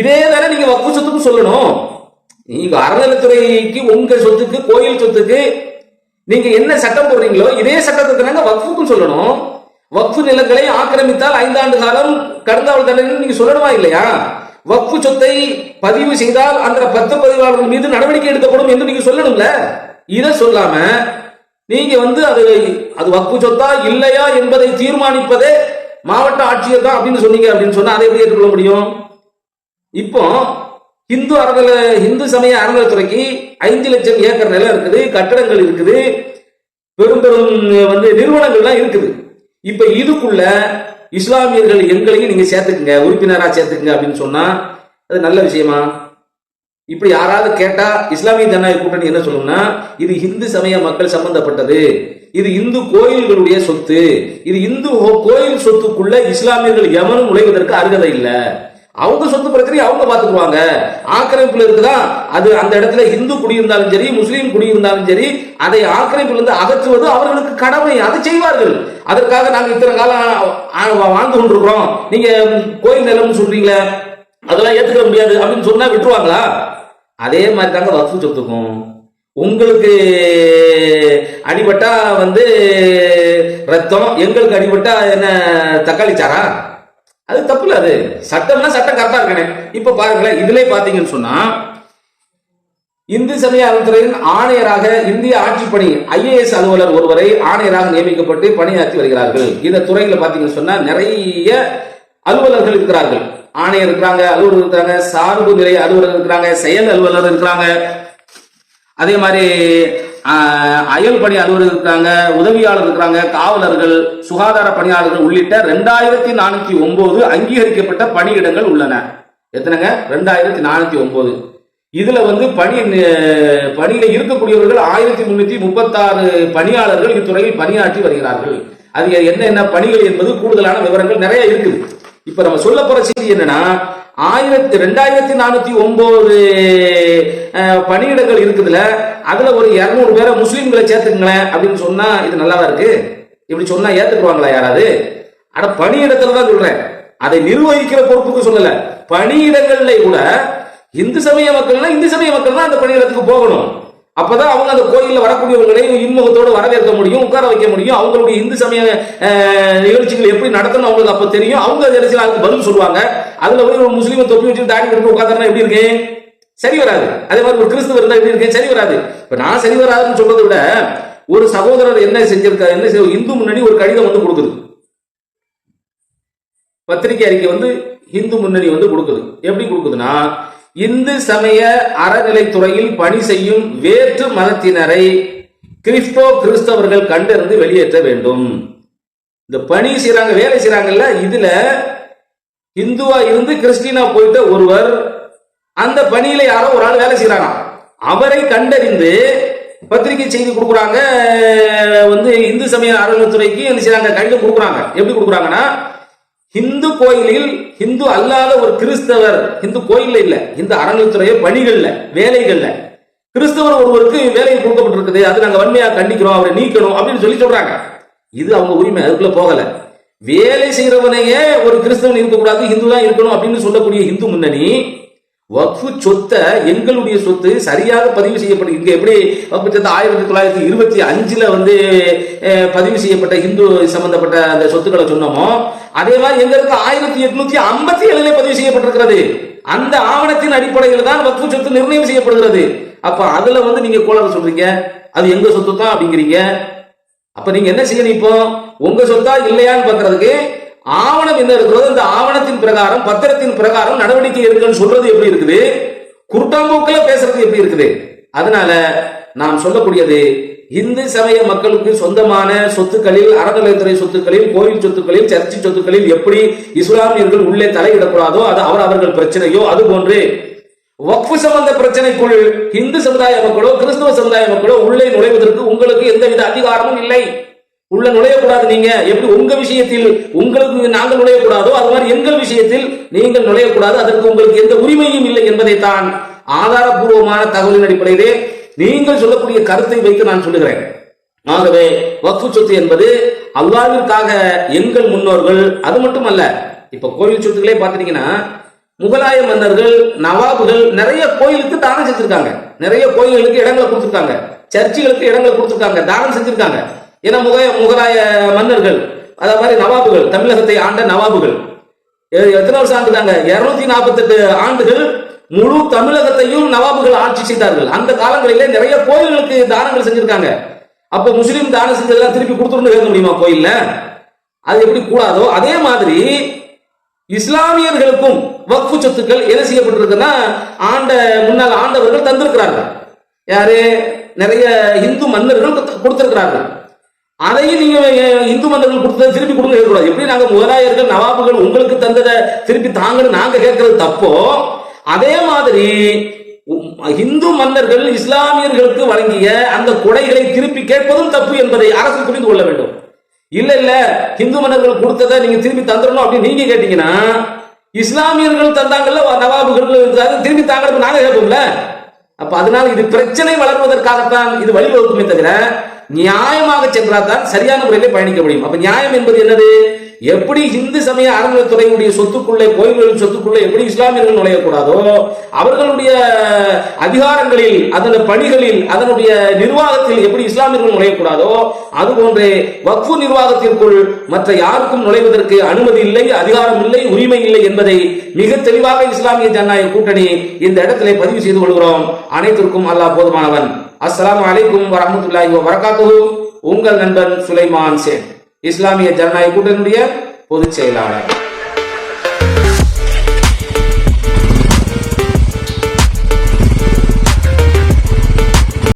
இதே தானே நீங்க வக்கு சொத்துக்கு சொல்லணும். நீங்க அறநிலைத்துறைக்கு உங்க சொத்துக்கு கோயில் சொத்துக்கு நீங்க என்ன சட்டம் போடுறீங்களோ இதே சட்டத்தை தானங்க வக்ஃபுக்கும் சொல்லணும். வக்ஃபு நிலங்களை ஆக்கிரமித்தால் ஐந்தாண்டு காலம் கடந்தாவல் தண்டனை நீங்க சொல்லணுமா இல்லையா? வக்ஃபு சொத்தை பதிவு செய்தால் அந்த பத்து பதிவாளர்கள் மீது நடவடிக்கை எடுக்கப்படும் என்று நீங்க சொல்லணும்ல? இதை சொல்லாம நீங்க வந்து அது அது வக்ஃபு சொத்தா இல்லையா என்பதை தீர்மானிப்பதே மாவட்ட ஆட்சியர் தான் அப்படின்னு சொன்னீங்க அப்படின்னு சொன்னா அதை எப்படி ஏற்றுக்கொள்ள முடியும்? இப்போ இந்து அறநில இந்து சமய அறநிலைத்துறைக்கு ஐந்து லட்சம் ஏக்கர் நிலம் இருக்குது கட்டடங்கள் இருக்குது பெரும் பெரும் வந்து நிறுவனங்கள்லாம் இருக்குது. இப்ப இதுக்குள்ள இஸ்லாமியர்கள் எங்களையும் நீங்க சேர்த்துக்குங்க உறுப்பினரா சேர்த்துக்குங்க அப்படின்னு சொன்னா அது நல்ல விஷயமா? இப்படி யாராவது கேட்டா இஸ்லாமிய ஜனநாயக கூட்டணி என்ன சொல்லும்னா இது இந்து சமய மக்கள் சம்பந்தப்பட்டது. இது இந்து கோயில்களுடைய சொத்து. இது இந்து கோயில் சொத்துக்குள்ள இஸ்லாமியர்கள் எவனும் நுழைவதற்கு அருகதை இல்லை. அவங்க சொத்து பிரச்சனையை அவங்க பார்த்துக்குவாங்க ஆக்கிரமிப்புல இருக்குதா? அது அந்த இடத்துல இந்து குடியிருந்தாலும் சரி முஸ்லீம் குடியிருந்தாலும் சரி அதை ஆக்கிரமிப்பிலிருந்து அகற்றுவது அவர்களுக்கு கடமை அதை செய்வார்கள். அதற்காக நாங்கள் இத்தனை காலம் வாழ்ந்து கொண்டிருக்கிறோம். நீங்க கோயில் நிலம்னு சொல்றீங்களே அதெல்லாம் ஏத்துக்க முடியாது அப்படின்னு சொன்னா விட்டுருவாங்களா? அதே மாதிரி தாங்க வசூல் சொத்துக்கும். உங்களுக்கு அடிபட்டா வந்து ரத்தம் எங்களுக்கு அடிபட்டா என்ன தக்காளி சாரா? அது தப்பு இல்ல அது. சட்டம்னா சட்டம் கரெக்டா இருக்கணும் இப்ப பாருங்களேன் இதுல பாத்தீங்கன்னு சொன்னா இந்து சமய அறத்துறையின் ஆணையராக இந்திய ஆட்சி பணி ஐஏஎஸ் அலுவலர் ஒருவரை ஆணையராக நியமிக்கப்பட்டு பணியாற்றி வருகிறார்கள். இந்த துறையில பாத்தீங்கன்னு சொன்னா நிறைய அலுவலர்கள் இருக்கிறார்கள். ஆணையர் இருக்கிறாங்க அலுவலர் இருக்கிறாங்க சார்பு நிலைய அலுவலர் இருக்கிறாங்க செயல் அலுவலர் இருக்கிறாங்க. அதே மாதிரி அயல் பணி அலுவலர் இருக்கிறாங்க உதவியாளர் இருக்கிறாங்க காவலர்கள் சுகாதார பணியாளர்கள் உள்ளிட்ட ரெண்டாயிரத்தி நானூத்தி ஒன்பது அங்கீகரிக்கப்பட்ட பணியிடங்கள் உள்ளன. எத்தனைங்க? ரெண்டாயிரத்தி நானூத்தி ஒன்பது. இதுல வந்து பணி பணியில இருக்கக்கூடியவர்கள் ஆயிரத்தி முன்னூத்தி முப்பத்தாறு பணியாளர்கள் இத்துறையில் பணியாற்றி வருகிறார்கள். அது என்ன என்ன பணிகள் என்பது கூடுதலான விவரங்கள் நிறைய இருக்குது. இப்ப நம்ம சொல்ல போற செய்தி என்னன்னா ஆயிரத்தி ரெண்டாயிரத்தி நானூத்தி ஒன்பது பணியிடங்கள் இருக்குதுல அதுல ஒரு இரநூறு பேரை முஸ்லீம்களை சேர்த்துக்கங்களேன் அப்படின்னு சொன்னா இது நல்லாவா இருக்கு. இப்படி சொன்னா ஏத்துக்குவாங்களா யாராவது? ஆனா பணியிடத்துல தான் சொல்றேன். அதை நிர்வகிக்கிற பொறுப்புக்கு சொல்லல. பணியிடங்கள்ல கூட இந்து சமய மக்கள்னா இந்து சமய மக்கள் தான் அந்த பணியிடத்துக்கு போகணும். அப்பதான் அவங்க அந்த கோயிலில் வரக்கூடியவர்களையும் இன்முகத்தோடு வரவேற்க முடியும் உட்கார வைக்க முடியும். அவங்களுடைய இந்து சமய நிகழ்ச்சிகள் எப்படி நடத்தணும் அவங்களுக்கு அப்ப தெரியும். அவங்க அதை நினைச்சு அதுக்கு பதில் சொல்லுவாங்க. அதுல போய் ஒரு முஸ்லீம் தொப்பி வச்சு தாடி கட்டு உட்காந்துனா எப்படி இருக்கு? சரி வராது. அதே மாதிரி ஒரு கிறிஸ்துவர் இருந்தா எப்படி இருக்கேன் சரி வராது. இப்ப நான் சரி வராதுன்னு சொல்றதை விட ஒரு சகோதரர் என்ன செஞ்சிருக்காரு என்ன இந்து முன்னணி ஒரு கடிதம் வந்து கொடுக்குது. பத்திரிகை அறிக்கை வந்து இந்து முன்னணி வந்து கொடுக்குது. எப்படி கொடுக்குதுன்னா இந்து சமய அறநிலைத்துறையில் பணி செய்யும் வேற்று மதத்தினரை கிறிஸ்தோ கிறிஸ்தவர்கள் கண்டறிந்து வெளியேற்ற வேண்டும். இந்த பணி செய்யறாங்க வேலை செய்யறாங்கல்ல இதுல இந்துவா இருந்து கிறிஸ்டினா போயிட்ட ஒருவர் அந்த பணியில யாரோ ஒரு ஆள் வேலை செய்யறாங்க அவரை கண்டறிந்து பத்திரிகை செய்தி கொடுக்குறாங்க வந்து இந்து சமய அறநிலைத்துறைக்கு என்ன செய்யறாங்க கண்டு கொடுக்குறாங்க. எப்படி கொடுக்குறாங்கன்னா இந்து கோயிலில் இந்து அல்லாத ஒரு கிறிஸ்தவர் இந்து கோயில்ல இல்ல இந்த அறநிலைத்துறைய பணிகள்ல வேலைகள்ல. கிறிஸ்தவர் ஒருவருக்கு வேலை கொடுக்கப்பட்டிருக்குது அது நாங்க வன்மையா கண்டிக்கிறோம் அவரை நீக்கணும் அப்படின்னு சொல்லி சொல்றாங்க. இது அவங்க உரிமை அதுக்குள்ள போகல. வேலை செய்யறவனையே ஒரு கிறிஸ்தவன் இருக்கக்கூடாது இந்து தான் இருக்கணும் அப்படின்னு சொல்லக்கூடிய இந்து முன்னணி வக்ஃபு சொத்தை எங்களுடைய சொத்து சரியாக பதிவு செய்யப்பட்டு இங்கே எப்படி வக்ஃபு சொத்து ஆயிரத்தி தொள்ளாயிரத்தி இருபத்தி அஞ்சுல வந்து பதிவு செய்யப்பட்ட இந்து சம்பந்தப்பட்ட அந்த சொத்துக்களை சொன்னோமோ அதே மாதிரி எங்களுக்கு ஆயிரத்தி எட்நூத்தி ஐம்பத்தி ஏழுல பதிவு செய்யப்பட்டிருக்கிறது. அந்த ஆவணத்தின் அடிப்படையில் தான் வக்ஃபு சொத்து நிர்ணயம் செய்யப்படுகிறது. அப்ப அதுல வந்து நீங்க கோளாறு சொல்றீங்க. அது எங்க சொத்து தான் அப்படிங்கிறீங்க. அப்ப நீங்க என்ன செய்யணும் இப்போ? உங்க சொத்தா இல்லையான்னு பாக்குறதுக்கு ஆவணம் என்ன இருக்கிறதோ இந்த ஆவணத்தின் பிரகாரம் பத்திரத்தின் பிரகாரம் நடவடிக்கை எடுக்கணும்னு சொல்றது எப்படி இருக்குது? குருட்டாம்போக்கில் பேசுறது எப்படி இருக்குது? அதனால நாம் சொல்லக்கூடியது இந்து சமய மக்களுக்கு சொந்தமான சொத்துக்களில் அறநிலையத்துறை சொத்துக்களில் கோயில் சொத்துக்களில் சர்ச்சை சொத்துக்களில் எப்படி இஸ்லாமியர்கள் உள்ளே தலையிடக்கூடாதோ அது அவர் அவர்கள் பிரச்சனையோ அது போன்று வக்ஃபு சம்பந்த பிரச்சனைக்குள் இந்து சமுதாய மக்களோ கிறிஸ்தவ சமுதாய மக்களோ உள்ளே நுழைவதற்கு உங்களுக்கு எந்தவித அதிகாரமும் இல்லை. உள்ள நுழையக்கூடாது நீங்க. எப்படி உங்க விஷயத்தில் உங்களுக்கு நாங்கள் நுழையக்கூடாதோ அது மாதிரி எங்கள் விஷயத்தில் நீங்கள் நுழையக்கூடாது. அதற்கு உங்களுக்கு எந்த உரிமையும் இல்லை என்பதைத்தான் ஆதாரபூர்வமான தகவலின் அடிப்படையிலே நீங்கள் சொல்லக்கூடிய கருத்தை வைத்து நான் சொல்லுகிறேன். ஆகவே வக்கு சொத்து என்பது அல்லாவிற்காக எங்கள் முன்னோர்கள் அது மட்டுமல்ல இப்ப கோயில் சொத்துக்களே பார்த்துட்டீங்கன்னா முகலாய மன்னர்கள் நவாபுகள் நிறைய கோயிலுக்கு தானம் செஞ்சிருக்காங்க. நிறைய கோயில்களுக்கு இடங்களை கொடுத்துருக்காங்க. சர்ச்சுகளுக்கு இடங்களை கொடுத்துருக்காங்க தானம் செஞ்சிருக்காங்க. ஏன்னா முக முகலாய மன்னர்கள் அதே மாதிரி நவாபுகள் தமிழகத்தை ஆண்ட நவாபுகள். எத்தனை வருஷம் ஆண்டுதாங்க? இருநூத்தி நாற்பத்தெட்டு ஆண்டுகள் முழு தமிழகத்தையும் நவாபுகள் ஆட்சி செய்தார்கள். அந்த காலங்களிலே நிறைய கோயில்களுக்கு தானங்கள் செஞ்சிருக்காங்க. அப்ப முஸ்லீம் தானம் செஞ்சதெல்லாம் திருப்பி கொடுத்துருந்து கேட்க முடியுமா கோயில்ல? அது எப்படி கூடாதோ? அதே மாதிரி இஸ்லாமியர்களுக்கும் வக்ஃபு சொத்துக்கள் என்ன செய்யப்பட்டிருக்குன்னா ஆண்ட முன்னாள் ஆண்டவர்கள் தந்திருக்கிறார்கள். யாரு? நிறைய இந்து மன்னர்கள் கொடுத்திருக்கிறார்கள். அதையும் நீங்க இந்து மன்னர்கள் கொடுத்ததை திருப்பி கொடுங்க கேட்கக்கூடாது எப்படி நாங்க முகலாயர்கள் நவாபுகள் உங்களுக்கு தந்ததை திருப்பி தாங்கன்னு நாங்க கேட்கறது தப்போ அதே மாதிரி இந்து மன்னர்கள் இஸ்லாமியர்களுக்கு வழங்கிய அந்த கொடைகளை திருப்பி கேட்பதும் தப்பு என்பதை அரசு புரிந்து கொள்ள வேண்டும். இல்ல இல்ல இந்து மன்னர்கள் கொடுத்ததை நீங்க திருப்பி தந்துடணும் அப்படின்னு நீங்க கேட்டீங்கன்னா இஸ்லாமியர்கள் தந்தாங்கல்ல நவாபுகள் திரும்பி தாங்கிறது நாங்க கேட்போம்ல? அப்ப அதனால இது பிரச்சனை வளர்வதற்காகத்தான் இது வழிவகுக்குமே தவிர நியாயமாக சென்றால் தான் சரியான முறையிலே பயணிக்க முடியும். அப்ப நியாயம் என்பது என்னது? எப்படி இந்து சமய அறநிலைத்துறையுடைய சொத்துக்குள்ளே கோயில்களின் சொத்துக்குள்ளே எப்படி இஸ்லாமியர்கள் நுழையக்கூடாதோ அவர்களுடைய அதிகாரங்களில் அதன் பணிகளில் அதனுடைய நிர்வாகத்தில் எப்படி இஸ்லாமியர்கள் நுழையக்கூடாதோ அதுபோன்றே வக்ஃபு நிர்வாகத்திற்குள் மற்ற யாருக்கும் நுழைவதற்கு அனுமதி இல்லை அதிகாரம் இல்லை உரிமை இல்லை என்பதை மிக தெளிவாக இஸ்லாமிய ஜனநாயக கூட்டணி இந்த இடத்திலே பதிவு செய்து கொள்கிறோம். அனைத்திற்கும் அல்லாஹ் போதுமானவன். அஸ்லாம் அலைக்கும் வரமத்துல்லாஹி வரகாத்துஹு உங்கள் நண்பன் சுலைமான் சேன். இஸ்லாமிய ஜனநாயக கூட்டணியுடைய பொதுச் செயலாளர்.